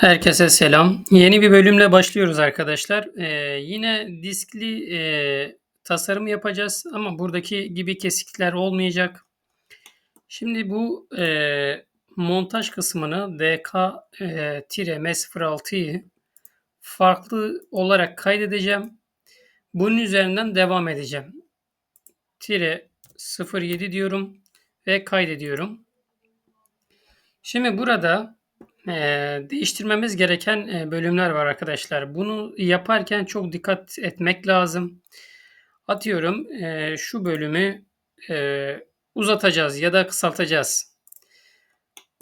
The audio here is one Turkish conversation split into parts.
Herkese selam. Yeni bir bölümle başlıyoruz arkadaşlar. Eee, yine diskli, eee, tasarım yapacağız ama buradaki gibi kesikler olmayacak. Şimdi bu, eee, montaj kısmını DK, eee, tire M06'yı farklı olarak kaydedeceğim. Bunun üzerinden devam edeceğim. Tire 07 diyorum ve kaydediyorum. Şimdi burada Eee, değiştirmemiz gereken, eee, bölümler var arkadaşlar. Bunu yaparken çok dikkat etmek lazım. Atıyorum, eee, şu bölümü, eee, uzatacağız ya da kısaltacağız.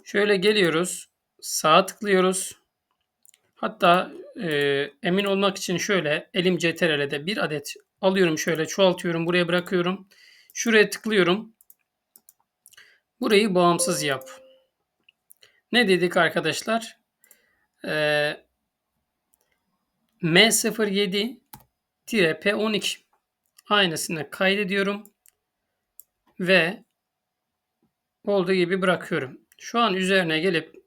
Şöyle geliyoruz, sağa tıklıyoruz. Hatta, eee, emin olmak için şöyle elim CTRL'de bir adet alıyorum şöyle çoğaltıyorum, buraya bırakıyorum. Şuraya tıklıyorum. Burayı bağımsız yap. Ne dedik arkadaşlar? Ee, M07 P12 aynısını kaydediyorum ve olduğu gibi bırakıyorum. Şu an üzerine gelip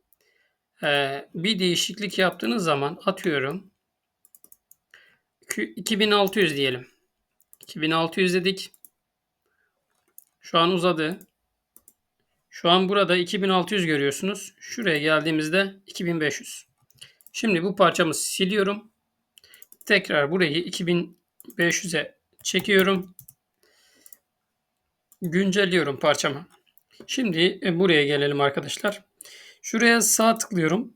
e, bir değişiklik yaptığınız zaman atıyorum 2600 diyelim. 2600 dedik. Şu an uzadı. Şu an burada 2600 görüyorsunuz. Şuraya geldiğimizde 2500. Şimdi bu parçamı siliyorum. Tekrar burayı 2500'e çekiyorum. Güncelliyorum parçamı. Şimdi e, buraya gelelim arkadaşlar. Şuraya sağ tıklıyorum.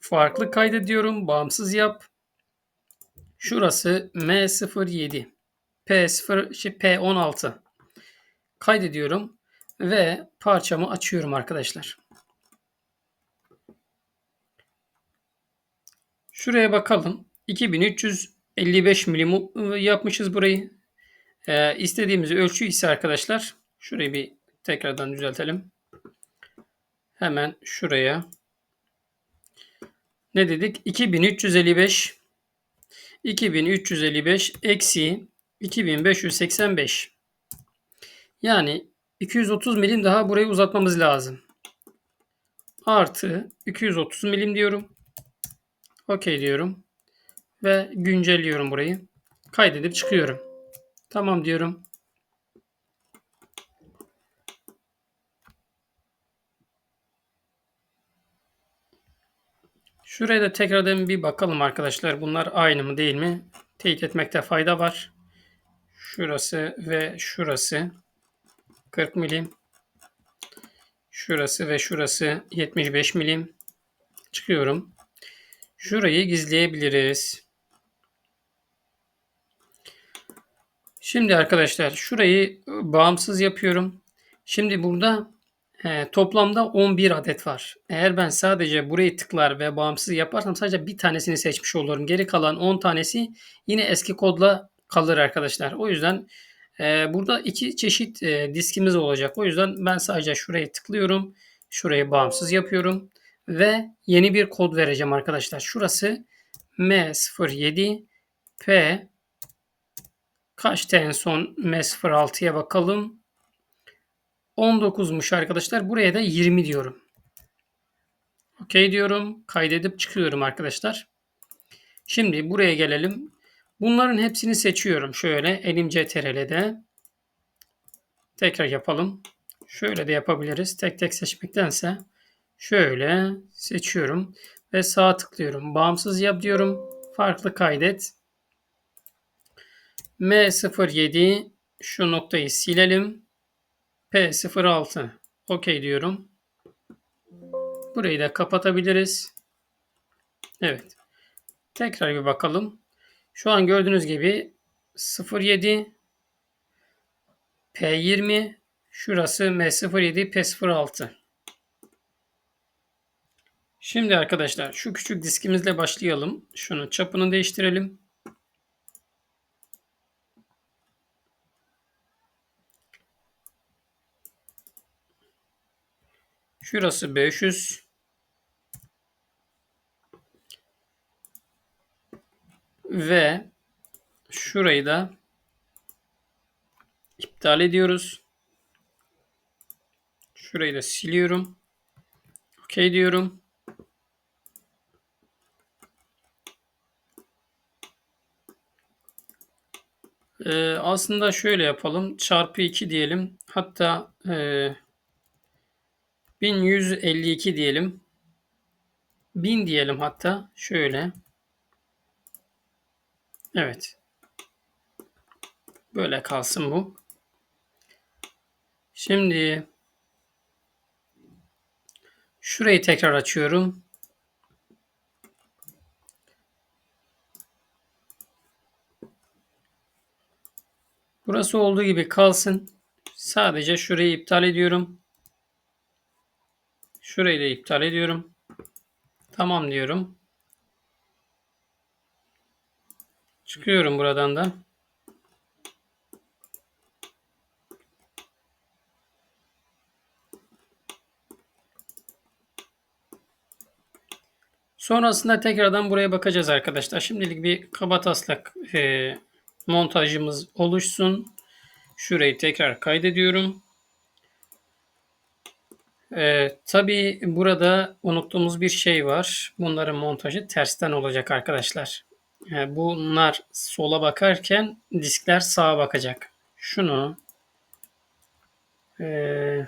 Farklı kaydediyorum. Bağımsız yap. Şurası M07. P0 şey P16. Kaydediyorum ve parçamı açıyorum arkadaşlar. Şuraya bakalım. 2355 milim yapmışız burayı. Ee, istediğimiz ölçü ise arkadaşlar şurayı bir tekrardan düzeltelim. Hemen şuraya ne dedik? 2355 2355 eksi 2585 yani 230 milim daha burayı uzatmamız lazım. Artı 230 milim diyorum. OK diyorum. Ve güncelliyorum burayı. Kaydedip çıkıyorum. Tamam diyorum. Şuraya da tekrardan bir bakalım arkadaşlar. Bunlar aynı mı değil mi? Teyit etmekte fayda var. Şurası ve şurası 40 milim. Şurası ve şurası 75 milim. Çıkıyorum. Şurayı gizleyebiliriz. Şimdi arkadaşlar şurayı bağımsız yapıyorum. Şimdi burada e, toplamda 11 adet var. Eğer ben sadece burayı tıklar ve bağımsız yaparsam sadece bir tanesini seçmiş olurum. Geri kalan 10 tanesi yine eski kodla kalır arkadaşlar. O yüzden e, burada iki çeşit e, diskimiz olacak. O yüzden ben sadece şurayı tıklıyorum. Şurayı bağımsız yapıyorum. Ve yeni bir kod vereceğim arkadaşlar. Şurası M07 P kaçtı en son M06'ya bakalım. 19'muş arkadaşlar. Buraya da 20 diyorum. OK diyorum. Kaydedip çıkıyorum arkadaşlar. Şimdi buraya gelelim. Bunların hepsini seçiyorum. Şöyle elim CTRL'de. Tekrar yapalım. Şöyle de yapabiliriz. Tek tek seçmektense şöyle seçiyorum ve sağ tıklıyorum. Bağımsız yap diyorum. Farklı kaydet. M07 şu noktayı silelim. P06 OK diyorum. Burayı da kapatabiliriz. Evet. Tekrar bir bakalım. Şu an gördüğünüz gibi 07 P20 şurası M07 P06. Şimdi arkadaşlar şu küçük diskimizle başlayalım. Şunun çapını değiştirelim. Şurası 500. Ve şurayı da iptal ediyoruz. Şurayı da siliyorum. Okey diyorum. Ee, aslında şöyle yapalım. Çarpı 2 diyelim. Hatta e, 1152 diyelim. 1000 diyelim hatta. Şöyle. Evet. Böyle kalsın bu. Şimdi şurayı tekrar açıyorum. Burası olduğu gibi kalsın. Sadece şurayı iptal ediyorum. Şurayı da iptal ediyorum. Tamam diyorum. Çıkıyorum buradan da. Sonrasında tekrardan buraya bakacağız arkadaşlar. Şimdilik bir kaba taslak e, montajımız oluşsun. Şurayı tekrar kaydediyorum. Ee, tabii burada unuttuğumuz bir şey var. Bunların montajı tersten olacak arkadaşlar. Yani bunlar sola bakarken diskler sağa bakacak. Şunu e,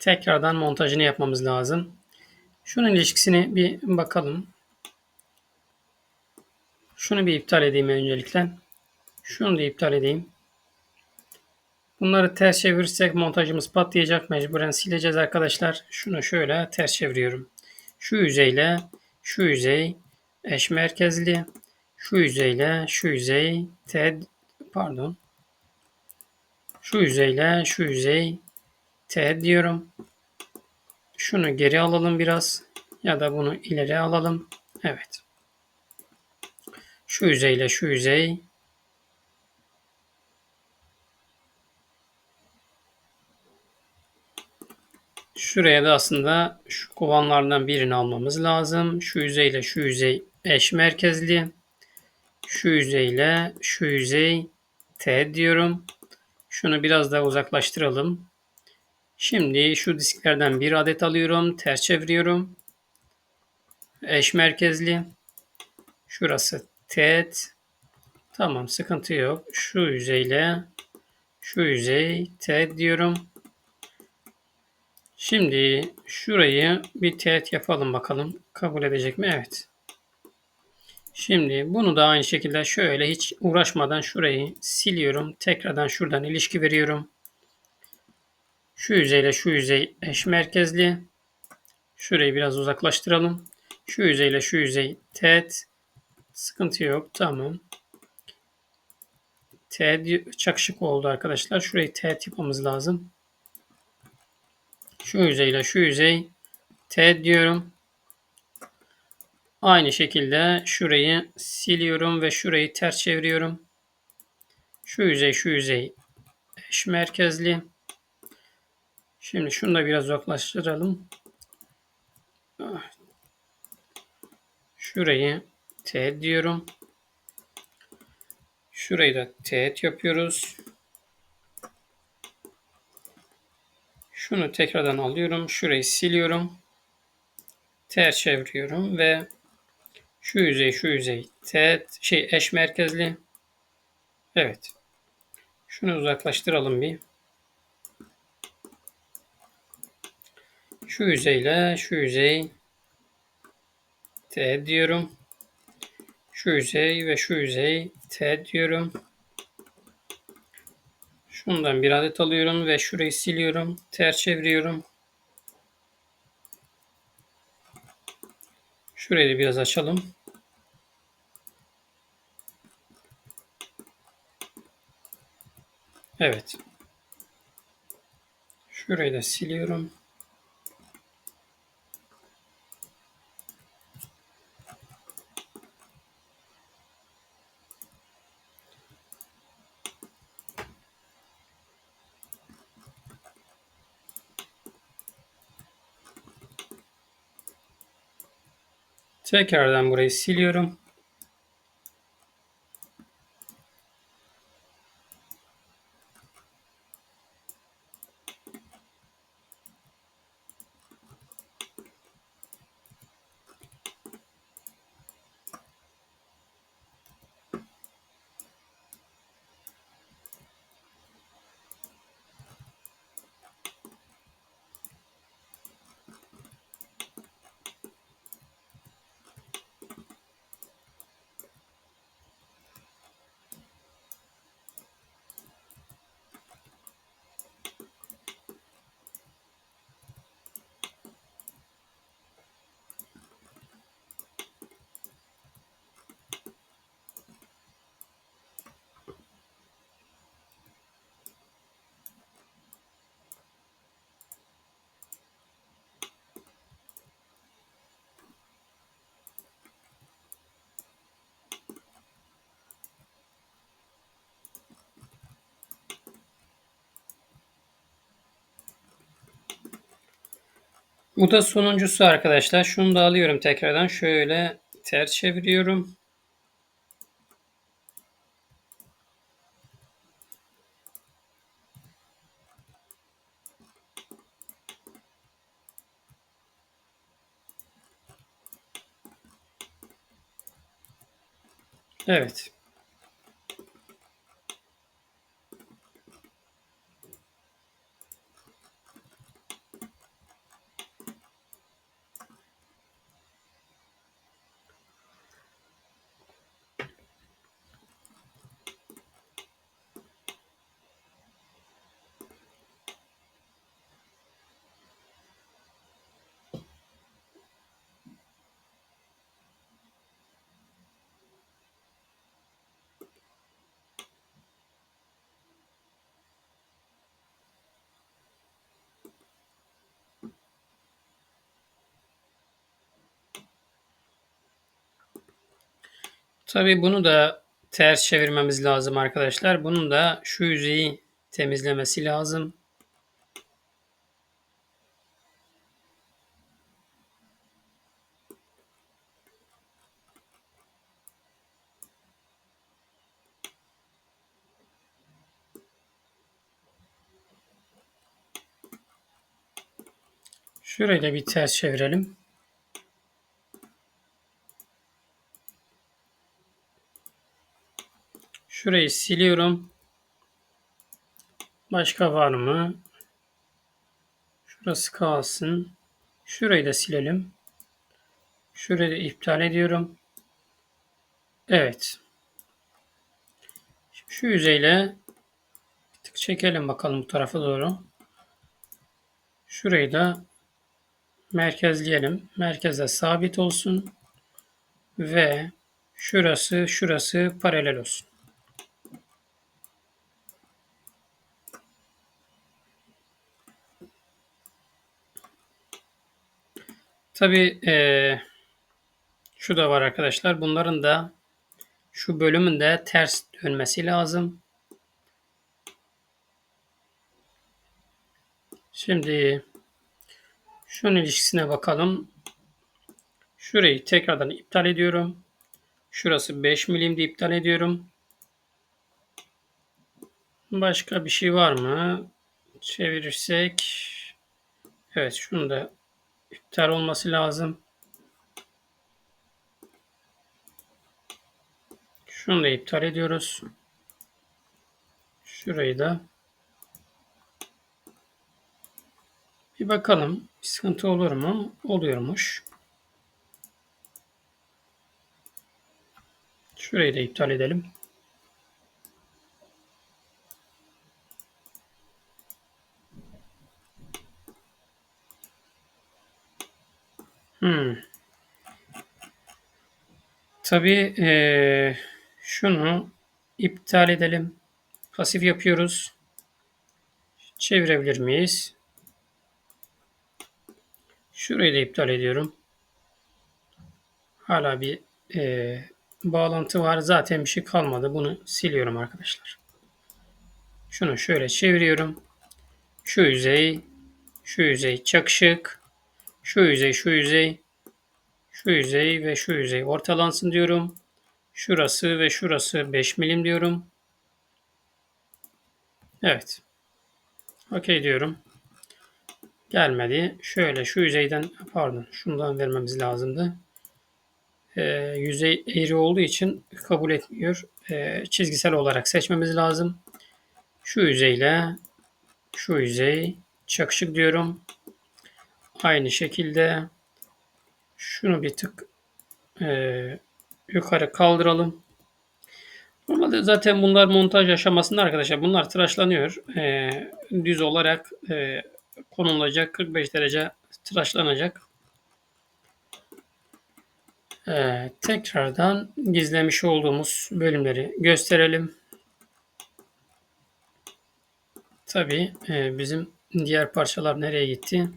tekrardan montajını yapmamız lazım. Şunun ilişkisini bir bakalım. Şunu bir iptal edeyim öncelikle. Şunu da iptal edeyim. Bunları ters çevirirsek montajımız patlayacak. Mecburen sileceğiz arkadaşlar. Şunu şöyle ters çeviriyorum. Şu yüzeyle şu yüzey eş merkezli. Şu yüzeyle şu yüzey T pardon. Şu yüzeyle şu yüzey T diyorum. Şunu geri alalım biraz ya da bunu ileri alalım. Evet. Şu yüzeyle şu yüzey Şuraya da aslında şu kovanlardan birini almamız lazım. Şu yüzeyle şu yüzey eş merkezli. Şu yüzeyle şu yüzey T diyorum. Şunu biraz daha uzaklaştıralım. Şimdi şu disklerden bir adet alıyorum. Ters çeviriyorum. Eş merkezli. Şurası teğet. Tamam sıkıntı yok. Şu yüzeyle şu yüzey teğet diyorum. Şimdi şurayı bir teğet yapalım bakalım. Kabul edecek mi? Evet. Şimdi bunu da aynı şekilde şöyle hiç uğraşmadan şurayı siliyorum. Tekrardan şuradan ilişki veriyorum. Şu yüzeyle şu yüzey eş merkezli. Şurayı biraz uzaklaştıralım. Şu yüzeyle şu yüzey teğet. Sıkıntı yok. Tamam. Teğet çakışık oldu arkadaşlar. Şurayı teğet yapmamız lazım. Şu yüzeyle şu yüzey teğet diyorum. Aynı şekilde şurayı siliyorum ve şurayı ters çeviriyorum. Şu yüzey şu yüzey eş merkezli. Şimdi şunu da biraz uzaklaştıralım. Şurayı teğet diyorum. Şurayı da teğet yapıyoruz. Şunu tekrardan alıyorum. Şurayı siliyorum. Ters çeviriyorum ve şu yüzey şu yüzey teğet şey eş merkezli. Evet. Şunu uzaklaştıralım bir. Şu yüzeyle şu yüzey T diyorum. Şu yüzey ve şu yüzey T diyorum. Şundan bir adet alıyorum ve şurayı siliyorum. Ters çeviriyorum. Şurayı da biraz açalım. Evet. Şurayı da siliyorum. Tekrardan burayı siliyorum. Bu da sonuncusu arkadaşlar. Şunu da alıyorum tekrardan. Şöyle ters çeviriyorum. Evet. Tabii bunu da ters çevirmemiz lazım arkadaşlar. Bunun da şu yüzeyi temizlemesi lazım. Şurayı da bir ters çevirelim. Şurayı siliyorum. Başka var mı? Şurası kalsın. Şurayı da silelim. Şurayı da iptal ediyorum. Evet. Şu yüzeyle bir tık çekelim bakalım bu tarafa doğru. Şurayı da merkezleyelim. Merkeze sabit olsun. Ve şurası şurası paralel olsun. Tabi ee, şu da var arkadaşlar. Bunların da şu bölümün de ters dönmesi lazım. Şimdi şunun ilişkisine bakalım. Şurayı tekrardan iptal ediyorum. Şurası 5 milimde iptal ediyorum. Başka bir şey var mı? Çevirirsek evet şunu da iptal olması lazım. Şunu da iptal ediyoruz. Şurayı da bir bakalım. Bir sıkıntı olur mu? Oluyormuş. Şurayı da iptal edelim. Hmm. Tabii ee, şunu iptal edelim. Pasif yapıyoruz. Çevirebilir miyiz? Şurayı da iptal ediyorum. Hala bir e, bağlantı var. Zaten bir şey kalmadı. Bunu siliyorum arkadaşlar. Şunu şöyle çeviriyorum. Şu yüzey, şu yüzey çakışık. Şu yüzey, şu yüzey, şu yüzey ve şu yüzey ortalansın diyorum. Şurası ve şurası 5 milim diyorum. Evet. Okey diyorum. Gelmedi. Şöyle şu yüzeyden pardon şundan vermemiz lazımdı. Ee, yüzey eğri olduğu için kabul etmiyor. Ee, çizgisel olarak seçmemiz lazım. Şu yüzeyle şu yüzey çakışık diyorum. Aynı şekilde şunu bir tık e, yukarı kaldıralım. Normalde zaten bunlar montaj aşamasında arkadaşlar bunlar tıraşlanıyor. E, düz olarak e, konulacak 45 derece tıraşlanacak. E, tekrardan gizlemiş olduğumuz bölümleri gösterelim. Tabi e, bizim diğer parçalar nereye gitti?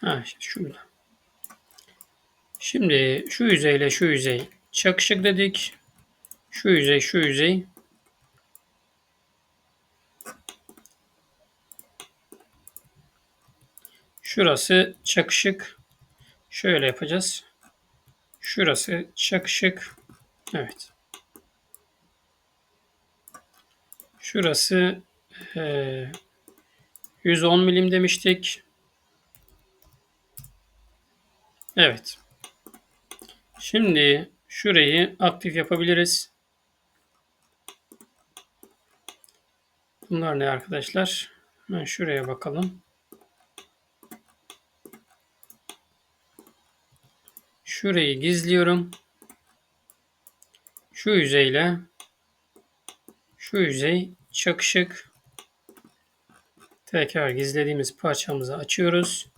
Ha, şurada. Şimdi şu yüzeyle şu yüzey çakışık dedik. Şu yüzey şu yüzey. Şurası çakışık. Şöyle yapacağız. Şurası çakışık. Evet. Şurası eee 110 milim demiştik. Evet. Şimdi şurayı aktif yapabiliriz. Bunlar ne arkadaşlar? Hemen şuraya bakalım. Şurayı gizliyorum. Şu yüzeyle şu yüzey çakışık. Tekrar gizlediğimiz parçamızı açıyoruz.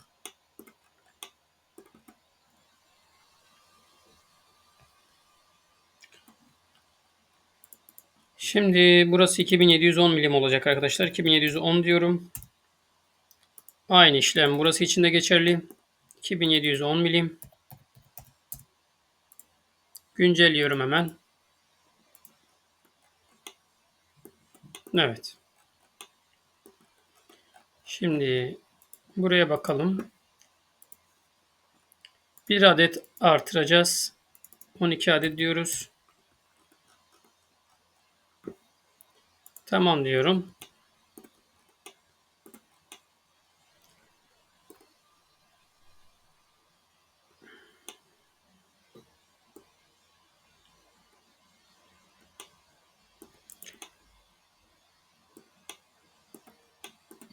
Şimdi burası 2710 milim olacak arkadaşlar. 2710 diyorum. Aynı işlem burası için de geçerli. 2710 milim. Güncelliyorum hemen. Evet. Şimdi buraya bakalım. Bir adet artıracağız. 12 adet diyoruz. Tamam diyorum.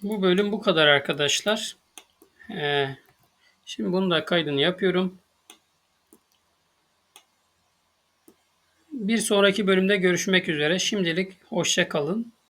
Bu bölüm bu kadar arkadaşlar. Ee, şimdi bunu da kaydını yapıyorum. Bir sonraki bölümde görüşmek üzere. Şimdilik hoşça kalın.